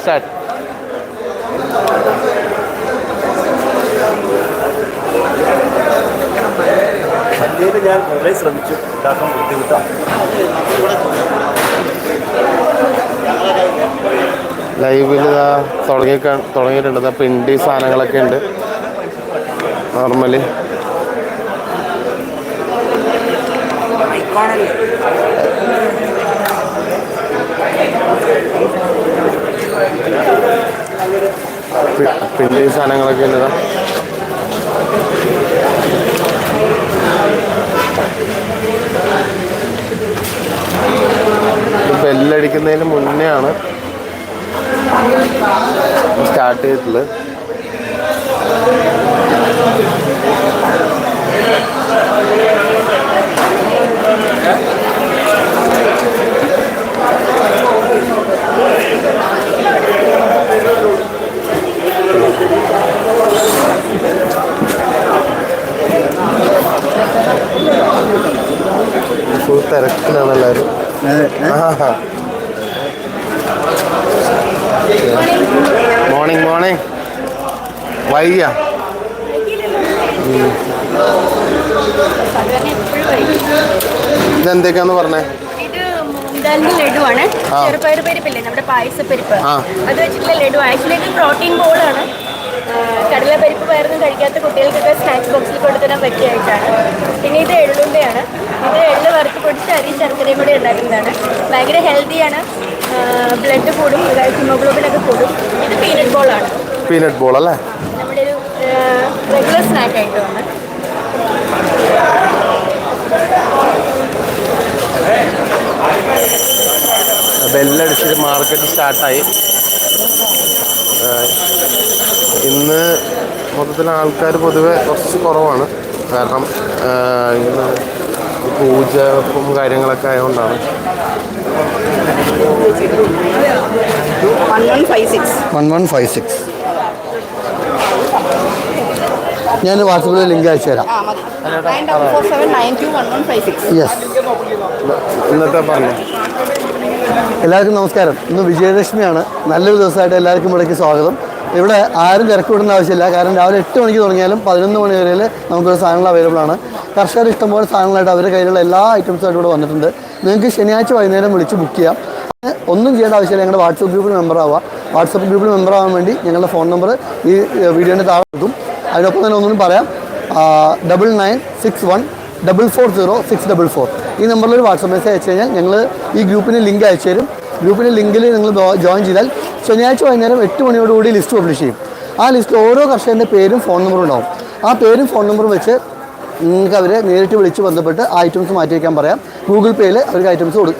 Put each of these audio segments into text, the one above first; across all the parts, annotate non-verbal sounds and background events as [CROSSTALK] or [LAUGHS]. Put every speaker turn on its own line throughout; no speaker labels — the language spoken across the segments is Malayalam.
സ്റ്റാർട്ട്
മല്ലിയിൽ ഞാൻ കുറേ ശ്രമിച്ചു. ഉണ്ടാക്കാൻ ബുദ്ധിമുട്ടാണ്
ലൈവിൽ ഇതാ തുടങ്ങി തുടങ്ങിയിട്ടുണ്ട്. ഇതാ പിണ്ടി സാധനങ്ങളൊക്കെ ഉണ്ട്. നോർമലി പി- ഈ സാധനങ്ങളൊക്കെ എന്നതാ ബെല്ലടിക്കുന്നതിന് മുന്നേ ആണ് സ്റ്റാർട്ട് ചെയ്തിട്ടുള്ളത്. ഫുൾ തിരക്കിലാണ് എല്ലാവരും. മോർണിംഗ് മോർണിംഗ് വൈകിയ? ഇതെന്തൊക്കെയാന്ന് പറഞ്ഞേ?
ഇത് ലഡുവാണ്. ചെറുപയർ പരിപ്പില്ലേ നമ്മുടെ പായസപ്പരിപ്പ്. അത് വെച്ചിട്ടുള്ള ലഡു ആക്ച്വലി ഇത് പ്രോട്ടീൻ ബോളാണ് കടല പരിപ്പ് പയറൊന്നും കഴിക്കാത്ത കുട്ടികൾക്കൊക്കെ സ്നാക്സ് ബോക്സിൽ കൊടുത്തിടാൻ പറ്റിയായിട്ടാണ് പിന്നെ ഇത് എള്ളുണ്ടയാണ് ഇത് എള്ള് വറുത്ത് പൊടിച്ച് അരി ശർക്കരയും കൂടി ഉണ്ടാക്കുന്നതാണ്. ഭയങ്കര ഹെൽത്തിയാണ് ബ്ലഡ് കൂടും. ഹിമോഗ്ലോബിൻ ഒക്കെ കൂടും. ഇത് പീനട്ട് ബോളാണ്
പീനട്ട് ബോൾ അല്ലേ?
നമ്മുടെ ഒരു റെഗുലർ സ്നാക്ക് ആയിട്ട് വന്ന്.
ബെല്ലടിച്ചിട്ട് മാർക്കറ്റ് സ്റ്റാർട്ടായി ഇന്ന് മൊത്തത്തിൽ ആൾക്കാർ പൊതുവെ കുറച്ച് കുറവാണ്. കാരണം ഇന്ന് പൂജപ്പും കാര്യങ്ങളൊക്കെ ആയതുകൊണ്ടാണ്
വൺ വൺ ഫൈവ് സിക്സ്
ഞാൻ വാട്സപ്പിൽ ലിങ്ക് അയച്ചു തരാം. യെസ്
ഇന്നത്തെ പറഞ്ഞു?
എല്ലാവർക്കും നമസ്കാരം. ഇന്ന് വിജയദശമിയാണ്. നല്ലൊരു ദിവസമായിട്ട് എല്ലാവർക്കും ഇവിടേക്ക് സ്വാഗതം. ഇവിടെ ആരും തിരക്ക് വിടുന്ന ആവശ്യമില്ല. കാരണം രാവിലെ എട്ട് മണിക്ക് തുടങ്ങിയാലും പതിനൊന്ന് മണി വരെ നമുക്കൊരു സാധനങ്ങൾ അവൈലബിൾ ആണ്. കർഷകർ ഇഷ്ടംപോലെ സാധനങ്ങളായിട്ട് അവരുടെ കയ്യിലുള്ള എല്ലാ ഐറ്റംസുമായിട്ട് ഇവിടെ വന്നിട്ടുണ്ട്. നിങ്ങൾക്ക് ശനിയാഴ്ച വൈകുന്നേരം വിളിച്ച് ബുക്ക് ചെയ്യാം. ഒന്നും ചെയ്യേണ്ട ആവശ്യമില്ല. ഞങ്ങളുടെ വാട്സപ്പ് ഗ്രൂപ്പിൽ മെമ്പർ ആവുക. വാട്സപ്പ് ഗ്രൂപ്പിൽ മെമ്പർ ആവാൻ വേണ്ടി ഞങ്ങളുടെ ഫോൺ നമ്പർ ഈ വീഡിയോന്റെ താഴെ കൊടുക്കും. അതിനൊപ്പം തന്നെ ഒന്നും പറയാം. Double nine six one double four zero six double four ഈ നമ്പറിൽ ഒരു വാട്സപ്പ് മെസ്സേജ് അയച്ചു കഴിഞ്ഞാൽ ഞങ്ങൾ ഈ ഗ്രൂപ്പിന് ലിങ്ക് അയച്ചു തരും. ഗ്രൂപ്പിന്റെ ലിങ്കിൽ നിങ്ങൾ ജോയിൻ ചെയ്താൽ ശനിയാഴ്ച വൈകുന്നേരം എട്ട് മണിയോടുകൂടി ലിസ്റ്റ് പബ്ലിഷ് ചെയ്യും. ആ ലിസ്റ്റിൽ ഓരോ കർഷകന്റെ പേരും ഫോൺ നമ്പറും ഉണ്ടാവും. ആ പേരും ഫോൺ നമ്പറും വെച്ച് നിങ്ങൾക്ക് അവരെ നേരിട്ട് വിളിച്ച് ബന്ധപ്പെട്ട് ഐറ്റംസ് മാറ്റി വയ്ക്കാൻ പറയാം ഗൂഗിൾ പേയിൽ അവർക്ക് ഐറ്റംസ് കൊടു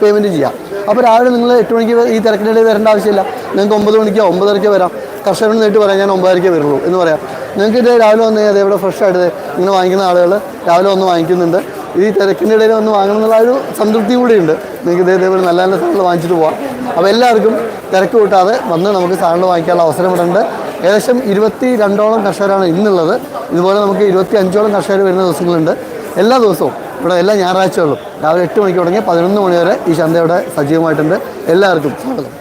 പേയ്മെന്റ് ചെയ്യാം. അപ്പോൾ രാവിലെ നിങ്ങൾ എട്ട് മണിക്ക് ഈ തിരക്കിനിടയിൽ വരേണ്ട ആവശ്യമില്ല. നിങ്ങൾക്ക് ഒമ്പത് മണിക്കോ ഒമ്പതരയ്ക്കോ വരാം. കർഷകരോട് നേരിട്ട് പറയാം ഞാൻ ഒമ്പതരയ്ക്കേ വരുള്ളൂ എന്ന് പറയാം. നിങ്ങൾക്ക് ഇത് രാവിലെ വന്ന് കഴിഞ്ഞാൽ ഇവിടെ ഫ്രഷ് ആയിട്ട് ഇങ്ങനെ വാങ്ങിക്കുന്ന ആളുകൾ രാവിലെ വന്ന് വാങ്ങിക്കുന്നുണ്ട്. ഈ തിരക്കിന്റെ ഇടയിൽ വന്ന് വാങ്ങണം എന്നുള്ള ഒരു സംതൃപ്തി കൂടിയുണ്ട് നിങ്ങൾക്ക് ഇതേ ഇതേപോലെ നല്ല നല്ല സാധനങ്ങൾ വാങ്ങിച്ചിട്ട് പോകാം അപ്പോൾ എല്ലാവർക്കും തിരക്ക് കൂട്ടാതെ വന്ന് നമുക്ക് സാധനങ്ങൾ വാങ്ങിക്കാനുള്ള അവസരം ഇവിടെ ഉണ്ട്. ഏകദേശം ഇരുപത്തി രണ്ടോളം കർഷകരാണ് ഇന്നുള്ളത്. ഇതുപോലെ നമുക്ക് ഇരുപത്തി അഞ്ചോളം കർഷകർ വരുന്ന ദിവസങ്ങളുണ്ട്. എല്ലാ ദിവസവും ഇവിടെ എല്ലാ ഞായറാഴ്ചകളിലും രാവിലെ എട്ട് മണിക്ക് തുടങ്ങി പതിനൊന്ന് മണി വരെ ഈ ചന്ത ഇവിടെ സജീവമായിട്ടുണ്ട്. എല്ലാവർക്കും സ്വാഗതം.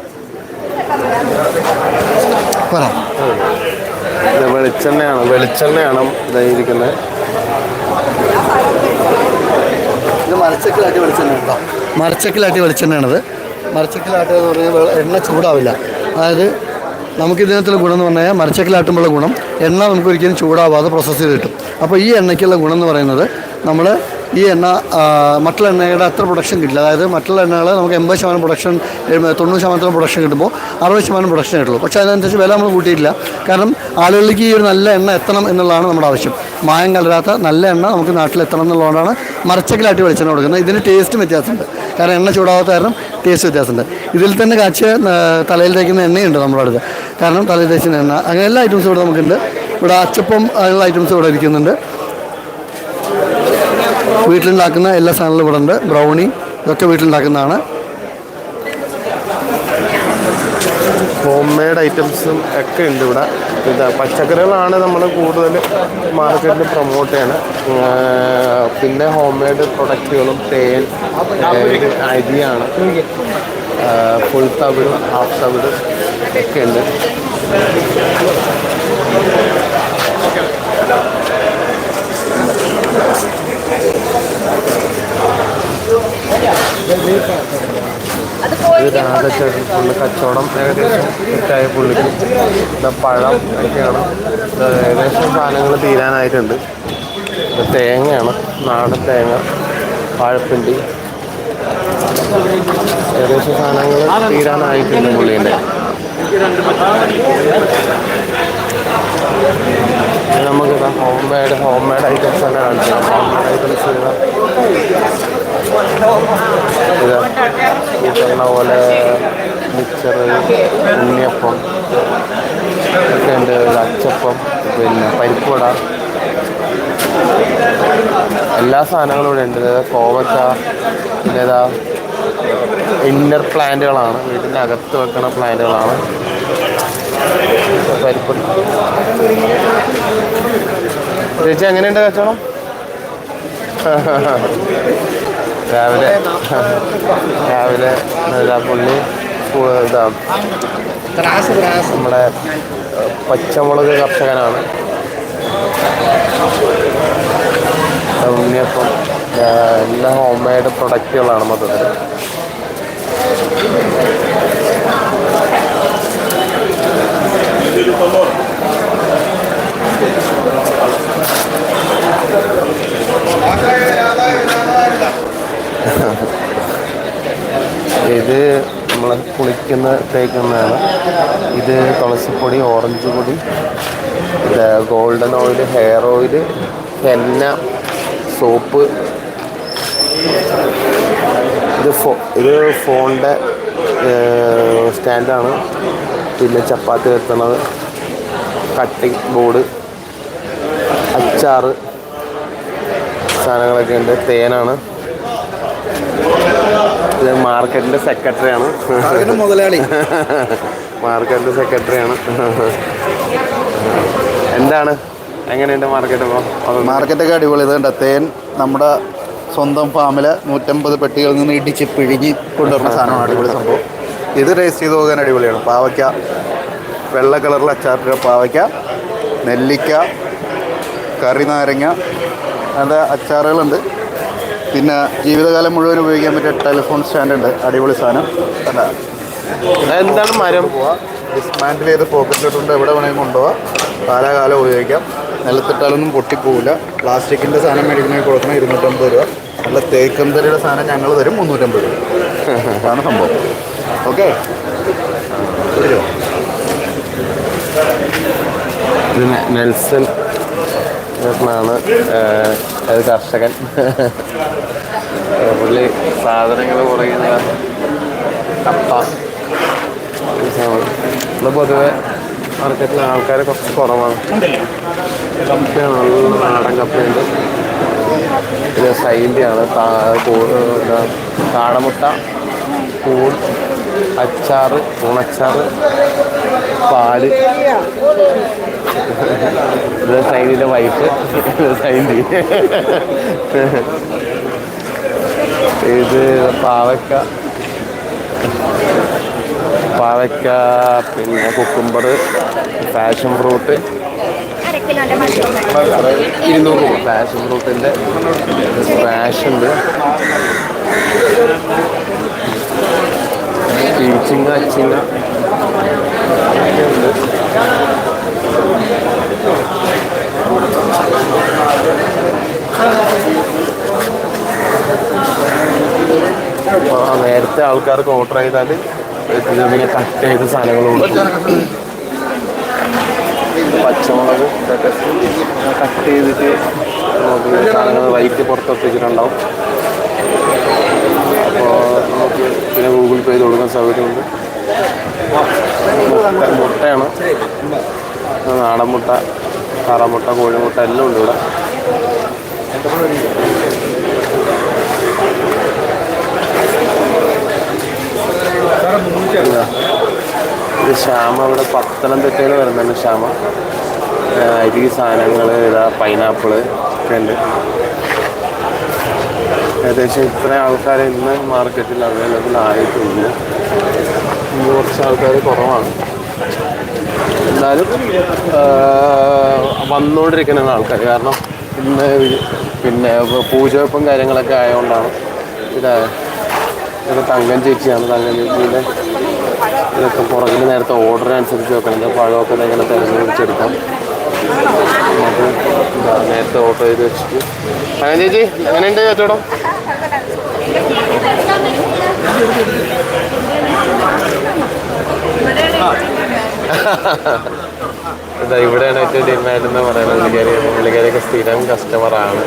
പറ.
ഇത് വെളിച്ചെണ്ണയാണ്. വെളിച്ചെണ്ണയാണ് ഇതായിരിക്കുന്നത്
ഇത് മരച്ചക്കിലാട്ടി വെളിച്ചെണ്ണ ഉണ്ടോ മരച്ചക്കിലാട്ടി വെളിച്ചെണ്ണയാണത്. മരച്ചക്കിലാട്ടുക എന്ന് പറഞ്ഞാൽ എണ്ണ ചൂടാവില്ല. അതായത് നമുക്ക് ഇതിനകത്തുള്ള ഗുണം എന്ന് പറഞ്ഞാൽ മരച്ചക്കിലാട്ടുമ്പോഴുള്ള ഗുണം എണ്ണ നമുക്ക് ഒരിക്കലും ചൂടാവാതെ പ്രോസസ്സ് ചെയ്ത് കിട്ടും. അപ്പോൾ ഈ എണ്ണയ്ക്കുള്ള ഗുണം എന്ന് പറയുന്നത് നമ്മൾ ഈ എണ്ണ മറ്റുള്ള എണ്ണയുടെ അത്ര പ്രൊഡക്ഷൻ കിട്ടില്ല. അതായത് മറ്റുള്ള എണ്ണകൾ നമുക്ക് എൺപത് ശതമാനം പ്രൊഡക്ഷൻ തൊണ്ണൂറ് ശതമാനത്തോളം പ്രൊഡക്ഷൻ കിട്ടുമ്പോൾ അറുപത് ശതമാനം പ്രൊഡക്ഷൻ കിട്ടുള്ളൂ പക്ഷേ അതിനനുസരിച്ച് വില നമ്മൾ കൂട്ടിയിട്ടില്ല. കാരണം ആളുകളിലേക്ക് ഈ ഒരു നല്ല എണ്ണ എത്തണം എന്നുള്ളതാണ് നമ്മുടെ ആവശ്യം. മായം കലരാത്ത നല്ല എണ്ണ നമുക്ക് നാട്ടിൽ എത്തണം എന്നുള്ളതുകൊണ്ടാണ് മരച്ചക്കിലാട്ടി വെളിച്ചെണ്ണ കൊടുക്കുന്നത്. ഇതിന് ടേസ്റ്റും വ്യത്യാസമുണ്ട്. കാരണം എണ്ണ ചൂടാവാത്ത കാരണം ടേസ്റ്റ് വ്യത്യാസമുണ്ട്. ഇതിൽ തന്നെ കാച്ചിയ ആ, തലയിൽ തേക്കുന്ന എണ്ണയുണ്ട് നമ്മുടെ അടുത്ത്. കാരണം തലയിൽ തേക്കുന്ന എണ്ണ. അങ്ങനെ എല്ലാ ഐറ്റംസും ഇവിടെ നമുക്കുണ്ട്. ഇവിടെ അച്ചപ്പം അതിനുള്ള ഐറ്റംസ് ഇവിടെ ഇരിക്കുന്നുണ്ട്. വീട്ടിലുണ്ടാക്കുന്ന എല്ലാ സാധനങ്ങളും ഇവിടെ ഉണ്ട് ബ്രൗണി ഇതൊക്കെ വീട്ടിലുണ്ടാക്കുന്നതാണ്.
ഹോം മെയ്ഡ് ഐറ്റംസും ഒക്കെ ഉണ്ട് ഇവിടെ. ഇത് പച്ചക്കറികളാണ് നമ്മൾ കൂടുതൽ മാർക്കറ്റിൽ പ്രൊമോട്ട് ചെയ്യണത് പിന്നെ ഹോം മെയ്ഡ് പ്രൊഡക്റ്റുകളും തേൻ അരിയാണ്. ഫുൾ തവിട് ഹാഫ് തവിട് ഒക്കെ ഉണ്ട്. ഇത് രാധച്ചേട്ടൻ കച്ചവടം ഏകദേശം സെറ്റായ പുള്ളിക്ക്. ഇത് പഴം ഒക്കെയാണ്. ഏകദേശം സാധനങ്ങൾ തീരാനായിട്ടുണ്ട്. തേങ്ങയാണ്. നാടൻ തേങ്ങ വാഴപ്പിണ്ടി. ഏകദേശം സാധനങ്ങൾ തീരാനായിട്ടുണ്ട് പുള്ളീന്റെ. നമുക്ക് home made home made items തന്നെ കാണിച്ചു ഹോം മെയ്ഡ് ഐറ്റംസ് ഈ പോലെ മിക്സർ ഉണ്ണിയപ്പം ഒക്കെ ഉണ്ട്. അച്ചപ്പം പിന്നെ പരിപ്പുവട. എല്ലാ സാധനങ്ങളും ഇവിടെ ഉണ്ട്. കോവക്ക പിന്നെ ഇന്നർ പ്ലാന്റുകളാണ് വീട്ടിന്റെ അകത്ത് വെക്കുന്ന പ്ലാന്റുകളാണ് പരിപ്പ്. ചേച്ചി എങ്ങനെയുണ്ട് കച്ചവടം? [LAUGHS] രാവിലെ. രാവിലെ പുള്ളി പു- ഇതാ നമ്മുടെ പച്ചമുളക് കർഷകനാണ്. എല്ലാം ഹോം മെയ്ഡ് പ്രൊഡക്റ്റുകളാണ് മൊത്തത്തിൽ ഇത് നമ്മൾ തേക്കുന്നതാണ് ഇത് തുളസിപ്പൊടി ഓറഞ്ച് പൊടി ഗോൾഡൻ ഓയിൽ ഹെയർ ഓയിൽ എണ്ണ സോപ്പ്. ഇത് ഫോ ഇത് ഫോണിന്റെ സ്റ്റാൻഡാണ്. പിന്നെ ചപ്പാത്തി വെക്കുന്നത് കട്ടിംഗ് ബോർഡ് അച്ചാറ് സാധനങ്ങളൊക്കെ ഉണ്ട്. തേനാണ്. ഇത് മാർക്കറ്റിന്റെ സെക്രട്ടറിയാണ്.
മുതലാളി. [LAUGHS]
മാർക്കറ്റിന്റെ സെക്രട്ടറിയാണ്. എന്താണ്? എങ്ങനെയുണ്ട് മാർക്കറ്റ് ഇപ്പോൾ
മാർക്കറ്റൊക്കെ അടിപൊളി. ഇതുണ്ട് തേൻ നമ്മുടെ സ്വന്തം ഫാമിൽ നൂറ്റമ്പത് പെട്ടികളിൽ നിന്ന് ഇടിച്ച് പിഴിഞ്ഞ് കൊണ്ടുവരുന്ന സാധനമാണ് അടിപൊളി സംഭവം. ഇത് ടേസ്റ്റ് ചെയ്ത് പോകാൻ അടിപൊളിയാണ്. പാവയ്ക്ക വെള്ള കളറിൽ അച്ചാറിട്ട പാവയ്ക്ക നെല്ലിക്ക കറി നാരങ്ങ അങ്ങനത്തെ അച്ചാറുകളുണ്ട്. പിന്നെ ജീവിതകാലം മുഴുവൻ ഉപയോഗിക്കാൻ പറ്റിയ ടെലിഫോൺ സ്റ്റാൻഡുണ്ട് അടിപൊളി സാധനം. അല്ല
എന്താണ് മരം?
ഡിസ്മാൻഡിൽ ചെയ്ത് പോക്കറ്റിലിട്ടുണ്ട് എവിടെ വേണമെങ്കിലും കൊണ്ടുപോകാം കാലാകാലം ഉപയോഗിക്കാം. നിലത്തിട്ടാലൊന്നും പൊട്ടിപ്പോവില്ല. പ്ലാസ്റ്റിക്കിന്റെ സാധനം മേടിക്കണമെങ്കിൽ കൊടുക്കണം ഇരുന്നൂറ്റമ്പത് രൂപ. നല്ല തേക്കന്തരിയുടെ സാധനം ഞങ്ങൾ തരും. മുന്നൂറ്റമ്പത് രൂപ. അതാണ് സംഭവം. ഓക്കെ?
നെൽസൺ ാണ് കർഷകൻ. പുള്ളി സാധനങ്ങൾ കുറയുന്ന കപ്പ. ഇവിടെ പൊതുവെ മാർക്കറ്റിൽ ആൾക്കാർ കുറച്ച് കുറവാണ്. കപ്പയാണ് നല്ല നാടൻ കപ്പയുണ്ട്. പിന്നെ സൈന്റെയാണ് കാടമുട്ട കൂൺ അച്ചാറ് കൂണച്ചാറ് പാൽ. ഇത് സൈനിന്റെ വൈഫ്. ഇത് പാവയ്ക്ക. പാവയ്ക്ക പിന്നെ കുക്കുംബർ പാഷൻ ഫ്രൂട്ട് ഇരുന്നൂറ് പാഷൻ ഫ്രൂട്ടിന്റെ സ്പാഷ് ഉണ്ട്. പീച്ചിങ്ങ അച്ചിങ്ങ. ഉണ്ട് നേരത്തെ ആൾക്കാർക്ക് ഓർഡർ ചെയ്താൽ ഇതിങ്ങനെ കട്ട് ചെയ്ത സാധനങ്ങളും പച്ചമുളക് ഇതൊക്കെ കട്ട് ചെയ്തിട്ട് സാധനങ്ങൾ വൈറ്റ് പുറത്തോട്ട് വെച്ചിട്ടുണ്ടാവും അപ്പോൾ നമുക്ക് പിന്നെ ഗൂഗിൾ പേ ചെയ്ത് കൊടുക്കാൻ സൗകര്യമുണ്ട് മുട്ട മുട്ടയാണ്. നാടൻ മുട്ട താറാമുട്ട കോഴിമുട്ട എല്ലാം ഉണ്ട് ഇവിടെ. ഇതാ. ശ്യാമ ഇവിടെ പത്തനംതിട്ടയിൽ വരുന്നുണ്ട് ശ്യാമ അരി സാധനങ്ങൾ ഇതാ പൈനാപ്പിൾ ഒക്കെ ഉണ്ട്. ഏകദേശം ഇത്രയും ആൾക്കാർ ഇന്ന് മാർക്കറ്റിൽ അവൈലബിൾ ആയിട്ടുണ്ട്. ഇന്ന് കുറച്ച് ആൾക്കാർ കുറവാണ്. എന്നാലും വന്നുകൊണ്ടിരിക്കുന്ന ആൾക്കാർ കാരണം ഇന്ന് പിന്നെ പൂജവെപ്പും കാര്യങ്ങളൊക്കെ ആയതുകൊണ്ടാണ് ഇതാ ഇത് തങ്കം ചേച്ചിയാണ് തങ്കം ചേച്ചീന്റെ ഇതൊക്കെ പുറകിൽ നേരത്തെ ഓർഡർ അനുസരിച്ച് വെക്കണം. പഴമൊക്കെ ദേ ഇങ്ങനെ തിരഞ്ഞെടുത്തെടുക്കാം ഇതാ നേരത്തെ ഓർഡർ ചെയ്ത് വെച്ചിട്ട്. അങ്ങനെ ചേച്ചി എങ്ങനെയുണ്ട് കച്ചവടം? ഇതാ ഇവിടെയാണ് ഏറ്റവും ഡിമാൻഡ് എന്ന് പറയുന്നത്. പുള്ളിക്കാരി പുള്ളിക്കാരിയൊക്കെ സ്ഥിരം കസ്റ്റമറാണ്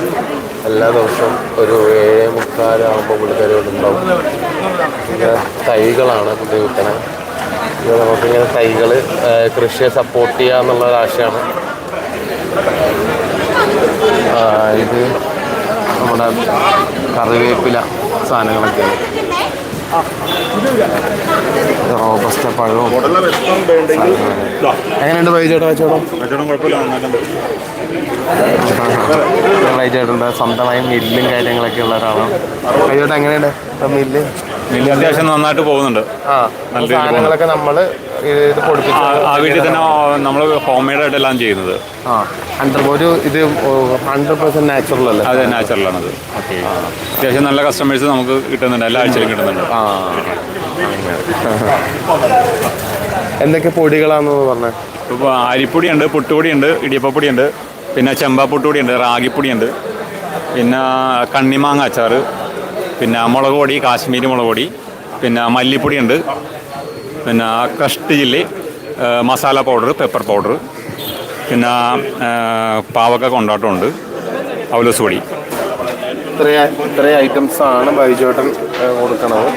എല്ലാ ദിവസവും ഒരു ഏഴ് മുക്കാലാകുമ്പോൾ പുള്ളിക്കാരി ഉണ്ടാവും. തൈകളാണ് പുള്ളി വിൽക്കണേ. ഇത് നമുക്കിങ്ങനെ തൈകൾ കൃഷിയെ സപ്പോർട്ട് ചെയ്യുക എന്നുള്ള ഒരു ആശയമാണ് ഇത് നമ്മുടെ കറിവേപ്പില പഴവും എങ്ങനെയുണ്ട് വൈചേട്ടാ കച്ചവടം വൈചേട്ടുണ്ട് സ്വന്തമായി മില്ലും കാര്യങ്ങളൊക്കെ ഉള്ള ഒരാളാണ് വൈചേട്ടൻ എങ്ങനെയുണ്ട് മില്ല്
വലിയ അത്യാവശ്യം നന്നായിട്ട് പോകുന്നുണ്ട്.
ആ
നല്ല രീതിയിൽ
നമ്മൾ ഇത് പൊടിപ്പിച്ച്
ആ- വീട്ടിൽ തന്നെ നമ്മൾ ഹോം മെയ്ഡ് ആയിട്ടെല്ലാം ചെയ്യുന്നത്.
ആ ഹൺഡ്രഡ് ഒരു ഇത് ഹൺഡ്രഡ് പെർസെന്റ് നാച്ചുറൽ അല്ലേ?
അതെ നാച്ചുറലാണത് അത്യാവശ്യം നല്ല കസ്റ്റമേഴ്സ് നമുക്ക് കിട്ടുന്നുണ്ട് എല്ലാ ആഴ്ചയിലും കിട്ടുന്നുണ്ട്.
ആ. എന്തൊക്കെ പൊടികളാണെന്ന് പറഞ്ഞത്
ഇപ്പോൾ അരിപ്പൊടിയുണ്ട് പുട്ടുപൊടിയുണ്ട് ഇടിയപ്പപ്പൊടിയുണ്ട് പിന്നെ ചെമ്പാപ്പൊട്ടുപൊടിയുണ്ട് റാഗിപ്പൊടിയുണ്ട് പിന്നെ കണ്ണിമാങ്ങ അച്ചാർ പിന്നെ മുളക് പൊടി കാശ്മീരി മുളക് പൊടി പിന്നെ മല്ലിപ്പൊടി ഉണ്ട്. പിന്നെ crushed chilli masala powder pepper powder പിന്നെ പാവക്ക കൊണ്ടാട്ടമുണ്ട് അവലോസ് പൊടി.
ഇത്രയും ഇത്രയും ഐറ്റംസ് ആണ് ബൈജോട്ടൻ കൊടുക്കണത്.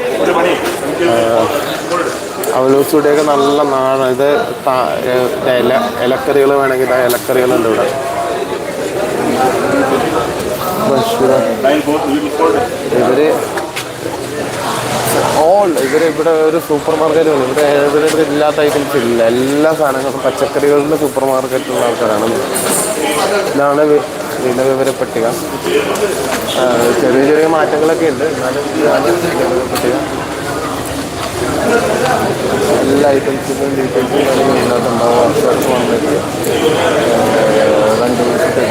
അവലോസ് പൊടിയൊക്കെ നല്ല നാണ് ഇത് ഇല ഇലക്കറികൾ വേണമെങ്കിൽ ഇലക്കറികളുണ്ട് ഇവിടെ. ഇവർ ഓൾ ഇവർ ഇവിടെ ഒരു സൂപ്പർ മാർക്കറ്റ് ഉണ്ട്. ഇവിടെ ഇവിടെ ഇല്ലാത്ത ഐറ്റംസ് ഇല്ല. എല്ലാ സാധനങ്ങളും പച്ചക്കറികളുടെ സൂപ്പർ മാർക്കറ്റുള്ള ആൾക്കാരാണ്. ഇതാണ് വി- ദിനവിവര പട്ടിക ചെറിയ ചെറിയ മാറ്റങ്ങളൊക്കെ ഉണ്ട്. എന്നാലും പട്ടിക എല്ലാ ഐറ്റംസിലും ഡീറ്റെയിൽസും കാര്യങ്ങളും ഇതിനകത്തുണ്ടാവും വർഷങ്ങൾക്ക് വന്നിട്ട് രണ്ട് ദിവസത്തെ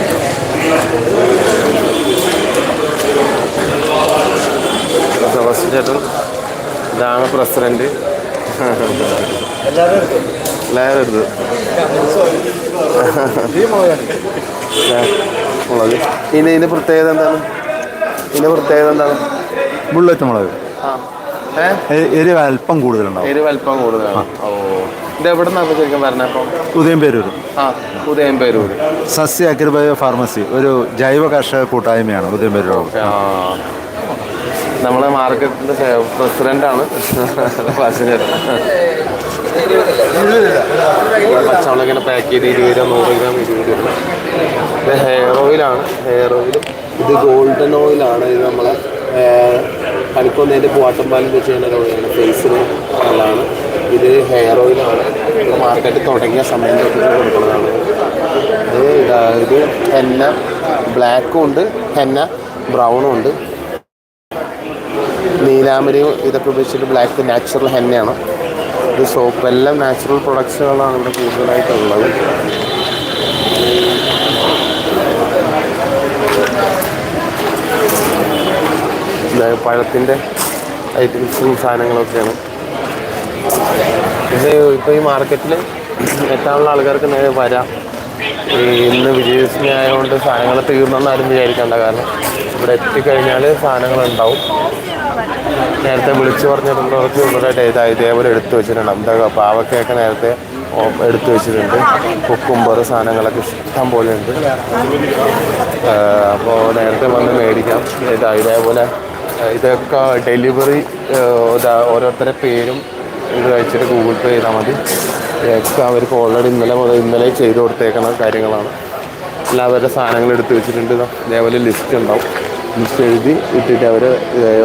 സെബാസ്റ്റ്യൻ ചേട്ടൻ ഇതാണ് പ്രസിഡന്റ് എല്ലാവരും എടുത്ത് മുളക്. ഇനി ഇതിന്റെ പ്രത്യേകത എന്താണ്? ഇതിന്റെ പ്രത്യേകത എന്താണ്?
ബുള്ളറ്റ് മുളക്. എരിവ് അല്പം കൂടുതലുണ്ടാവും.
എരിവ് അല്പം കൂടുതലാണ്. ഓ. ഇത് എവിടെ നിന്നാണ് ശരിക്കും പറഞ്ഞ അപ്പം?
ഉദയംപേരൂർ.
ആ ഉദയം പേരൂര്
സസ്യ അഗ്രിബയോ ഫാർമസി. ഒരു ജൈവ കർഷക കൂട്ടായ്മയാണ്
ഉദയംപേരൂർ. നമ്മളെ മാർക്കറ്റിന്റെ പ്രസിഡന്റാണ്. പച്ചവളം ഇങ്ങനെ പാക്ക് ചെയ്ത് ഇരുപത് രൂപ നൂറ് ഗ്രാം ഇരുപത് രൂപ ഇത് ഹെയർ ഓയിലാണ് ഹെയർ ഓയിൽ ഇത് ഗോൾഡൻ ഓയിലാണ് ഇത് നമ്മളെ പനിക്കൊന്നതിന്റെ പൂവാട്ടമ്പാലും വെച്ച് ഒരു ഓയിലാണ് ഫേസിന് നല്ലതാണ്. ഇത് ഹെയർ ഓയിലാണ് മാർക്കറ്റ് തുടങ്ങിയ സമയം തൊട്ടിട്ട് കൊടുക്കുന്നതാണ്. ഇതാ ഇത് ഹെന്ന ബ്ലാക്കും ഉണ്ട്. ഹെന്ന ബ്രൗണും ഉണ്ട്. നീലാമരിയും ഇതൊക്കെ ഉപയോഗിച്ചിട്ട് ബ്ലാക്ക് നാച്ചുറൽ ഹെന്നയാണ് ഇത് സോപ്പ് എല്ലാം നാച്ചുറൽ പ്രൊഡക്ട്സുകളാണ് ഇവിടെ കൂടുതലായിട്ടുള്ളത്. പഴത്തിന്റെ ഐറ്റംസും സാധനങ്ങളൊക്കെയാണ്. ഇത് ഇപ്പോൾ ഈ മാർക്കറ്റിൽ എത്താനുള്ള ആൾക്കാർക്ക് നേരെ വരാം. ഇന്ന് വിജയദശമി ആയതുകൊണ്ട് സാധനങ്ങൾ തീർന്നെന്ന് ആരും വിചാരിക്കേണ്ട കാരണം. ഇവിടെ എത്തിക്കഴിഞ്ഞാൽ സാധനങ്ങൾ ഉണ്ടാവും നേരത്തെ വിളിച്ചു പറഞ്ഞിട്ടുള്ളവർക്ക് ഉള്ളതായിട്ട് ഇതാ ഇതേപോലെ എടുത്തു വെച്ചിട്ടുണ്ട്. എന്താ പാവക്കയൊക്കെ നേരത്തെ എടുത്തു വെച്ചിട്ടുണ്ട്. കുക്കുംബർ സാധനങ്ങളൊക്കെ ഇഷ്ടം പോലെ ഉണ്ട്. അപ്പോൾ നേരത്തെ വന്ന് മേടിക്കാം. ഇതാ ഇതേപോലെ ഇതൊക്കെ ഡെലിവറി ഇതാ ഓരോരുത്തരുടെ പേരും ഇത് കഴിച്ചിട്ട് ഗൂഗിൾ പേ ചെയ്താൽ മതി. ഇതൊക്കെ അവർക്ക് ഓൾറെഡി ഇന്നലെ മുതൽ ഇന്നലെ ചെയ്ത് കൊടുത്തേക്കുന്ന കാര്യങ്ങളാണ്. എല്ലാവരുടെ സാധനങ്ങൾ എടുത്ത് വെച്ചിട്ടുണ്ട്. ഇതാ ഇതേപോലെ ലിസ്റ്റ് ഉണ്ടാവും. ലിസ്റ്റ് എഴുതി ഇട്ടിട്ട് അവർ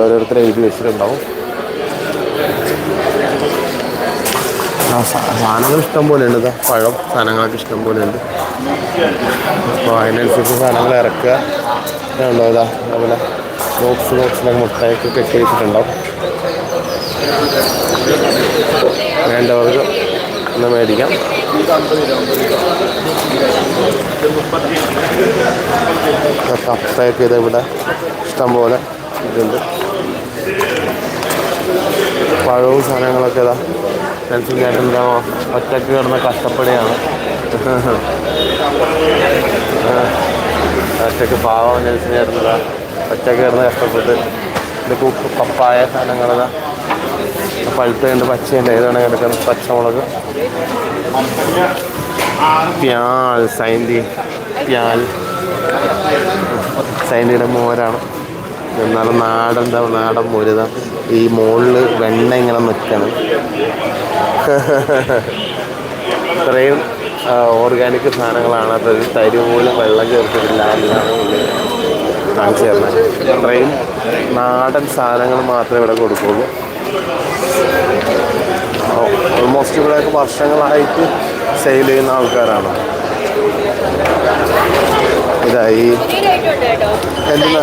ഓരോരുത്തരെ എഴുതി വെച്ചിട്ടുണ്ടാവും. സാധനങ്ങൾ ഇഷ്ടം പോലെ ഉണ്ട് പഴം സാധനങ്ങളൊക്കെ ഇഷ്ടം പോലെ ഉണ്ട്. അപ്പോൾ അതിനനുസരിച്ച് സാധനങ്ങൾ ഇറക്കുക. ഇതുണ്ടോ ഇതാ അതുപോലെ ബോക്സ് ബോക്സിലൊക്കെ മുട്ടായൊക്കെ കെട്ടി വെച്ചിട്ടുണ്ടാവും. വേണ്ടവർക്ക് ഒന്ന് മേടിക്കാം. കപ്പയൊക്കെ ഇത് ഇവിടെ ഇഷ്ടംപോലെ ഇതുണ്ട്. പഴവും സാധനങ്ങളൊക്കെ ഇതാ. നെൽസൺ ചേട്ടൻ എന്താ ഒറ്റയ്ക്ക് കിടന്ന് കഷ്ടപ്പെടുകയാണ്. ഒറ്റയ്ക്ക് പാവം നെൽസൺ ചേട്ടൻ ഒറ്റയ്ക്ക് കിടന്ന് കഷ്ടപ്പെട്ട്. ഇത് കുക്ക് പപ്പായ സാധനങ്ങളിതാ പഴുത്തുണ്ട് പച്ചയുണ്ട്. ഏതാണ് കിടക്കുന്നത്? പച്ചമുളക്. പ്യാൽ സൈൻഡി പ്യാൽ. സൈൻഡിയുടെ മോരാണ്. എന്നാലും നാടൻ എന്താ നാടൻ മോരുത. ഈ മുകളിൽ വെണ്ണ ഇങ്ങനെ നിൽക്കണം ഇത്രയും ഓർഗാനിക് സാധനങ്ങളാണ്. അതൊരു തരി പോലും വെള്ളം ചേർത്തിട്ടില്ല. ഉള്ളിൽ കാണിച്ചു തരുന്നത് ഇത്രയും നാടൻ സാധനങ്ങൾ മാത്രമേ ഇവിടെ കൊടുക്കുള്ളൂ. ഓൾമോസ്റ്റ് ഇവിടെയൊക്കെ വർഷങ്ങളായിട്ട് സെയിൽ ചെയ്യുന്ന ആൾക്കാരാണ്.
ഇതായി.
എന്തിനാ?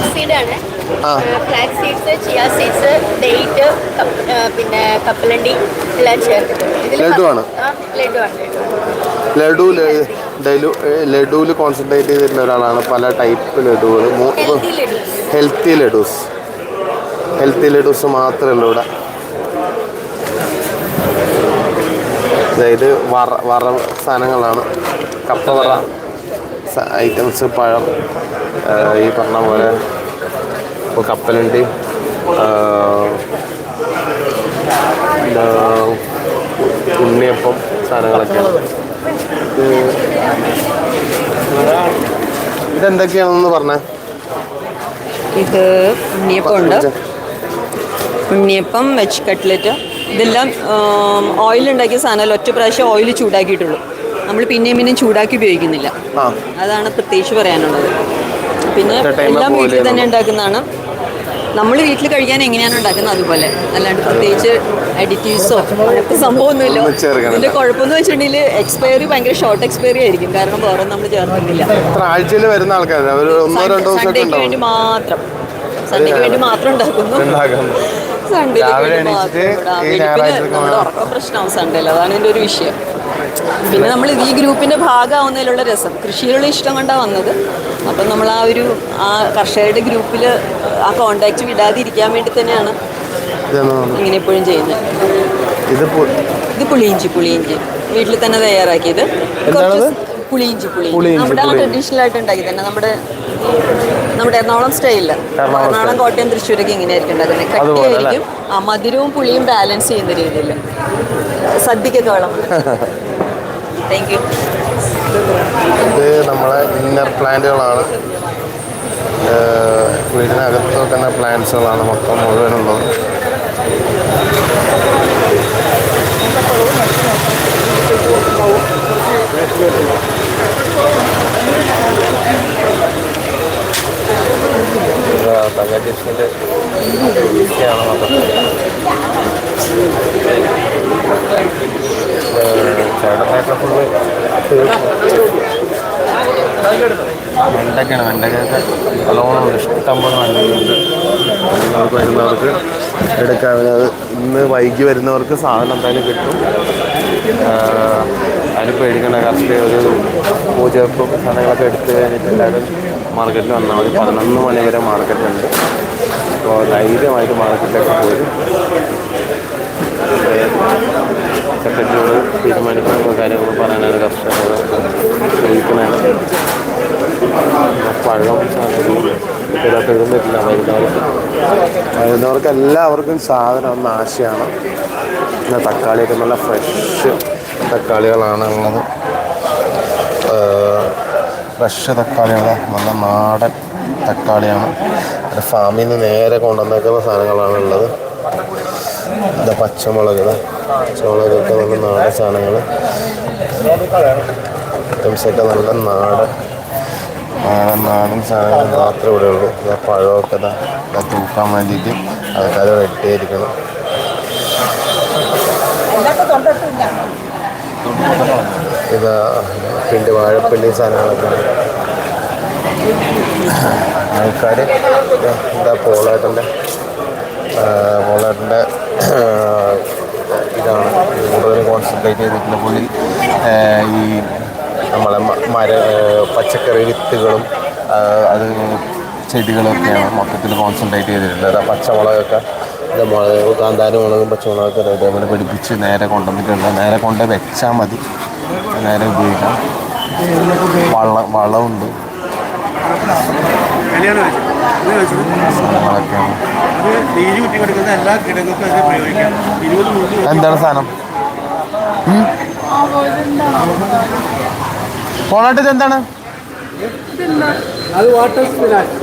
ആ.
Flax seeds chia seeds date പിന്നെ കപ്പലണ്ടി എല്ലാം
ലഡു
ലഡു
ലഡുവിൽ കോൺസെൻട്രേറ്റ് ചെയ്തിരുന്ന ഒരാളാണ് പല type ലഡുകൾ
healthy laddu
healthy laddus. Healthy laddus മാത്രമല്ല ഇവിടെ. ഇത് വറ വറ സാധനങ്ങളാണ്. കപ്പ വറ ഐറ്റംസ് പഴം ഈ പറഞ്ഞ പോലെ ഇപ്പോൾ കപ്പലുണ്ട് ഉണ്ണിയപ്പം സാധനങ്ങളൊക്കെയാണ് ഇതെന്തൊക്കെയാണെന്ന് പറഞ്ഞേ?
ഇത് ഉണ്ണിയപ്പം ഉണ്ണിയപ്പം വെജ് കട്ട്ലറ്റ് ഇതെല്ലാം ഓയിൽ ഉണ്ടാക്കിയ സാധനമല്ല ഒറ്റ പ്രാവശ്യം ഓയിൽ ചൂടാക്കിയിട്ടുള്ളൂ. നമ്മൾ പിന്നെയും പിന്നെയും ചൂടാക്കി ഉപയോഗിക്കുന്നില്ല. അതാണ് പ്രത്യേകിച്ച് പറയാനുള്ളത്. പിന്നെ എല്ലാം വീട്ടിൽ തന്നെ ഉണ്ടാക്കുന്നതാണ്. നമ്മൾ വീട്ടിൽ കഴിക്കാൻ എങ്ങനെയാണ് ഉണ്ടാക്കുന്നത് അതുപോലെ. അല്ലാണ്ട് പ്രത്യേകിച്ച് അഡിറ്റീവ്സോ അങ്ങനത്തെ സംഭവമൊന്നുമില്ല.
അതിന്റെ.
ഇതിന്റെ കുഴപ്പമെന്ന് വെച്ചിട്ടുണ്ടെങ്കിൽ എക്സ്പയറി ഭയങ്കര ഷോർട്ട് എക്സ്പയറി ആയിരിക്കും. കാരണം വേറെ നമ്മൾ ചേർക്കുന്നില്ല.
ഇത്ര ആഴ്ചയിൽ വരുന്ന ആൾക്കാർ
സൺഡേക്ക് വേണ്ടി മാത്രം. സൺഡേക്ക് വേണ്ടി മാത്രം ഉണ്ടാക്കുന്നു.
രാവിലെ ഈ ഞായറാഴ്ച
ഉറക്കം അതാണ് എന്റെ ഒരു വിഷയം. പിന്നെ നമ്മൾ ഈ ഗ്രൂപ്പിന്റെ ഭാഗമാവുന്നതിലുള്ള രസം. കൃഷിയിലുള്ള ഇഷ്ടം കൊണ്ടാണ് വന്നത്. അപ്പം നമ്മൾ ആ ഒരു ആ കർഷകരുടെ ഗ്രൂപ്പിൽ ആ കോണ്ടാക്ട് വിടാതിരിക്കാൻ വേണ്ടി തന്നെയാണ് ഇങ്ങനെ എപ്പോഴും ചെയ്യുന്നത്
ഇത്
പുളിയിഞ്ചി പുളിയിഞ്ചി. വീട്ടിൽ തന്നെ തയ്യാറാക്കിയത്? കുറച്ച് പുളിയിഞ്ചി പുളിയിഞ്ചി നമ്മുടെ ട്രഡീഷണൽ ആയിട്ട് ഉണ്ടാക്കി തന്നെ നമ്മുടെ നമ്മുടെ എറണാകുളം സ്റ്റൈലിൽ
എറണാകുളം.
കോട്ടയം തൃശ്ശൂരൊക്കെ ഇങ്ങനെയായിരിക്കും ഉണ്ടാക്കുന്നത്. കട്ടിയായിരിക്കും. ആ മധുരവും പുളിയും ബാലൻസ് ചെയ്യുന്ന രീതിയിൽ. സദ്യക്കൊക്കെ വേണം. [LAUGHS] താങ്ക് യു
ഇത് നമ്മളെ ഇന്നർ പ്ലാന്റുകളാണ് വീടിനകത്ത് വെക്കുന്ന പ്ലാന്റ്സുകളാണ് മൊത്തം മുഴുവനുള്ളത്. തങ്കജിസിന്റെ ആണ് മൊത്തത്തിൽ ചേട്ടനായിട്ട് ഫുള്ള് വെണ്ടയ്ക്കാണ് വെണ്ടയ്ക്കൊക്കെ നല്ലോണം ഇഷ്ടം വെണ്ടക്കുണ്ട് നിങ്ങൾക്ക് വരുന്നവർക്ക് എടുക്കാം ഇന്ന് വൈകി വരുന്നവർക്ക് സാധനം എന്തായാലും കിട്ടും അതിന് പേടിക്കേണ്ട കറക്റ്റ് ഒരു പൂജവെപ്പും സാധനങ്ങളൊക്കെ എടുത്ത് കഴിഞ്ഞിട്ട് എല്ലാവരും മാർക്കറ്റിൽ വന്നാൽ മതി. പതിനൊന്ന് മണി വരെ മാർക്കറ്റുണ്ട്. അപ്പോൾ ധൈര്യമായിട്ട് മാർക്കറ്റിലേക്ക് പോയി. സെക്രട്ടറിയോട് തീരുമാനിക്കുന്ന. കാര്യങ്ങൾ പറയാനാണ് കർഷകർ ചോദിക്കുന്നതാണ് പഴം പറ്റില്ല വരുന്നവർക്ക് വരുന്നവർക്ക് എല്ലാവർക്കും സാധനം ഒന്ന് ആശയാണ്. പിന്നെ തക്കാളിയൊക്കെ നല്ല ഫ്രഷ് തക്കാളികളാണ് ഉള്ളത്. ഫ്രഷ് തക്കാളിയാണ് നല്ല നാടൻ തക്കാളിയാണ്. ഫാമിൽ നിന്ന് നേരെ കൊണ്ടുവന്നേക്കുന്ന സാധനങ്ങളാണ് ഉള്ളത് ഇത് പച്ചമുളക് പച്ചമുളകൊക്കെ നല്ല നാടൻ സാധനങ്ങൾ ഐറ്റംസൊക്കെ നല്ല നാടൻ നാടൻ സാധനങ്ങൾ മാത്രമേ ഇവിടെ ഉള്ളൂ. പഴമൊക്കെ തൂക്കാൻ വേണ്ടിയിട്ട് ആൾക്കാർ വെട്ടിയായിരിക്കണം ഇതാ പിണ്ടി വാഴപ്പിണ്ടി സാധനങ്ങളൊക്കെ. ആൾക്കാർ എന്താ പോളേട്ടന്റെ പോളേട്ടന്റെ ഇതാണ്. കൂടുതൽ കോൺസെൻട്രേറ്റ് ചെയ്തിട്ടുള്ള പുള്ളി ഈ നമ്മളെ മര പച്ചക്കറി വിത്തുകളും അത് ചെടികളൊക്കെയാണ് മൊത്തത്തിൽ കോൺസെൻട്രേറ്റ് ചെയ്തിട്ടുള്ളത്. പച്ചമുളകൊക്കെ ഇത് മുളക് കാന്താരി മുളകും പച്ചമുളകൊക്കെ ഇതേപോലെ പിടിപ്പിച്ച് നേരെ കൊണ്ടുവന്നിട്ടുണ്ട്. നേരെ കൊണ്ട് വെച്ചാൽ മതി. നേരെ ഉപയോഗിക്കാം. വള വളമുണ്ട് എന്താണ് സാധനം? പോളാട്ട് ഇത് എന്താണ്?
അത് വാട്ടർ സ്പിനാച്ച്.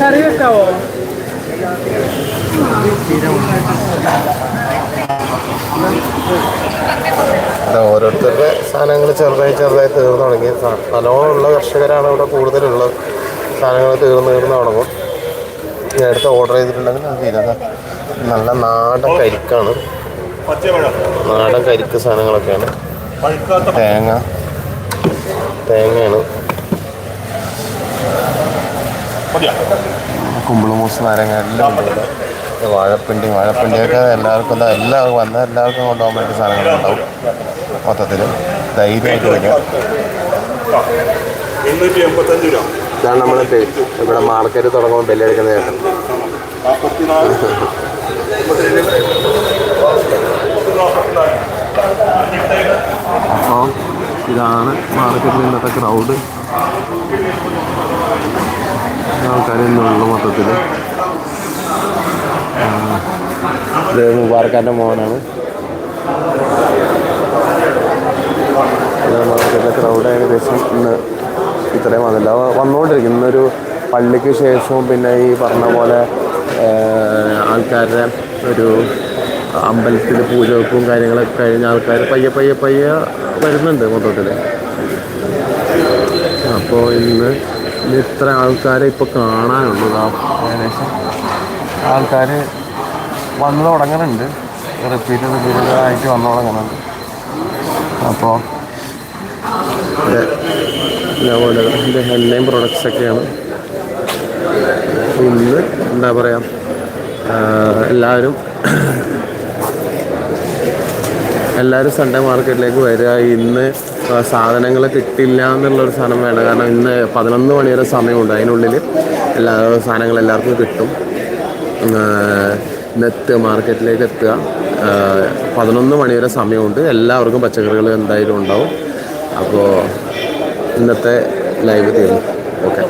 കറി വെക്കാവോ?
ഓരോരുത്തരുടെ സാധനങ്ങൾ ചെറുതായി ചെറുതായി തീർന്നു തുടങ്ങി. നല്ലോണമുള്ള കർഷകരാണ് ഇവിടെ കൂടുതലുള്ളത്. സാധനങ്ങൾ തീർന്നു തീർന്നു തുടങ്ങും. നേരത്തെ ഓർഡർ ചെയ്തിട്ടുണ്ടെങ്കിൽ അത് തീരുന്നത് നല്ല നാടൻ കരിക്കാണ്. നാടൻ കരിക്ക് സാധനങ്ങളൊക്കെയാണ്. തേങ്ങ. തേങ്ങയാണ്. കുമ്പിളുമൂസ് നാരങ്ങ എല്ലാം ഉണ്ട് ഇവിടെ. വാഴപ്പിണ്ടി വാഴപ്പിണ്ടിയൊക്കെ എല്ലാവർക്കും എന്താ എല്ലാവർക്കും വന്ന എല്ലാവർക്കും കൊണ്ടുപോകാൻ വേണ്ടി സാധനങ്ങളുണ്ടാവും മൊത്തത്തിൽ ധൈര്യമായിട്ട് വരിക. ഇതാണ് നമ്മൾ ഇവിടെ മാർക്കറ്റ് തുടങ്ങുമ്പോൾ ബെല്ലടിക്കുന്ന ചേട്ടൻ അപ്പോൾ ഇതാണ് മാർക്കറ്റിൽ ഇന്നത്തെ ക്രൗഡ് ആൾക്കാർ ഇന്നുള്ളൂ മൊത്തത്തിൽ ഇത് മുബാർക്കാന്റെ മോനാണ്. ക്രൗഡ് ഏകദേശം ഇന്ന് ഇത്രയും വന്നില്ല. വന്നുകൊണ്ടിരിക്കും ഇന്നൊരു പള്ളിക്ക് ശേഷവും പിന്നെ ഈ പറഞ്ഞ പോലെ ആൾക്കാരുടെ ഒരു അമ്പലത്തിൽ പൂജ വെപ്പും കാര്യങ്ങളൊക്കെ കഴിഞ്ഞ ആൾക്കാർ പയ്യെ പയ്യെ പയ്യെ വരുന്നുണ്ട് മൊത്തത്തിൽ അപ്പോൾ ഇന്ന് ഇത്ര ആൾക്കാരെ ഇപ്പോൾ കാണാനുള്ളൂ ഏകദേശം ആൾക്കാർ വന്നു തുടങ്ങുന്നുണ്ട്. റിപ്പീറ്റ് റിപ്പീറ്റ് ആയിട്ട് വന്നു തുടങ്ങുന്നുണ്ട്. അപ്പോൾ ഇതിന്റെ ഹെല്ലൈൻ പ്രൊഡക്ട്സ് ഒക്കെയാണ്. ഇന്ന് എന്താ പറയുക എല്ലാവരും എല്ലാവരും സൺഡേ മാർക്കറ്റിലേക്ക് വരിക. ഇന്ന് സാധനങ്ങൾ കിട്ടില്ല എന്നുള്ളൊരു സാധനം വേണം കാരണം ഇന്ന് പതിനൊന്ന് മണി വരെ സമയമുണ്ട്. അതിനുള്ളിൽ എല്ലാ സാധനങ്ങൾ എല്ലാവർക്കും കിട്ടും. ഇന്നെത്തുക മാർക്കറ്റിലേക്ക് എത്തുക. പതിനൊന്ന് മണി വരെ സമയമുണ്ട്. എല്ലാവർക്കും പച്ചക്കറികൾ എന്തായാലും ഉണ്ടാവും. അപ്പോൾ ഇന്നത്തെ ലൈവ് തീർന്നു. ഓക്കെ.